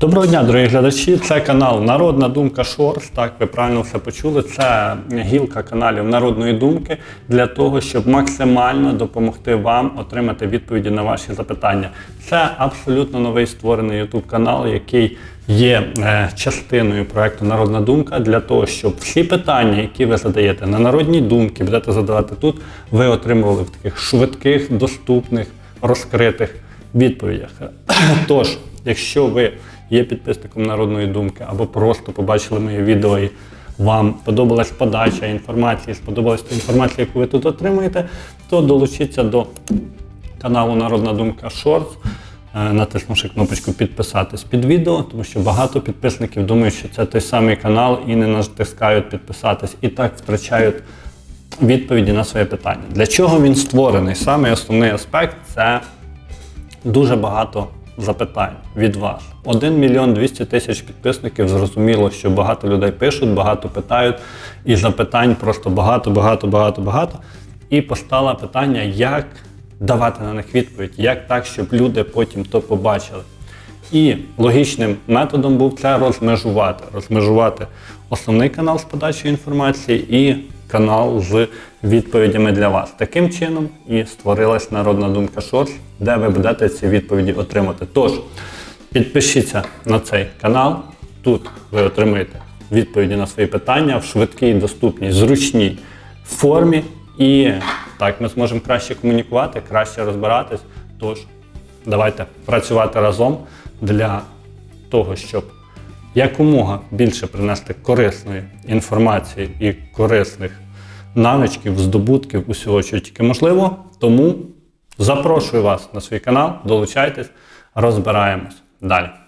Доброго дня, дорогі глядачі. Це канал Народна Думка Шорс. Так, ви правильно все почули. Це гілка каналів Народної думки для того, щоб максимально допомогти вам отримати відповіді на ваші запитання. Це абсолютно новий створений YouTube канал, який є е, частиною проекту Народна думка для того, щоб всі питання, які ви задаєте на народній думки, будете задавати тут, ви отримували в таких швидких, доступних, розкритих відповідях. Тож, якщо ви є підписником народної думки або просто побачили моє відео і вам подобалась подача інформації, сподобалась та інформація, яку ви тут отримуєте, то долучіться до каналу Народна Думка Shorts, е, натиснувши кнопочку підписатись під відео, тому що багато підписників думають, що це той самий канал і не натискають підписатись, і так втрачають відповіді на своє питання. Для чого він створений? Саме основний аспект це дуже багато запитань від вас. 1 мільйон 200 тисяч підписників. Зрозуміло, що багато людей пишуть, багато питають, і запитань просто багато, багато, багато, багато. І постало питання, як давати на них відповідь, як так, щоб люди потім то побачили. І логічним методом був це розмежувати. Розмежувати основний канал з подачою інформації і канал з відповідями для вас. Таким чином і створилась народна думка Шорс, де ви будете ці відповіді отримати. Тож підпишіться на цей канал. Тут ви отримаєте відповіді на свої питання в швидкій, доступній, зручній формі. І так ми зможемо краще комунікувати, краще розбиратись. Тож давайте працювати разом для того, щоб якомога більше принести корисної інформації і корисних навичків, здобутків, усього, що тільки можливо. Тому запрошую вас на свій канал, долучайтесь, розбираємось далі.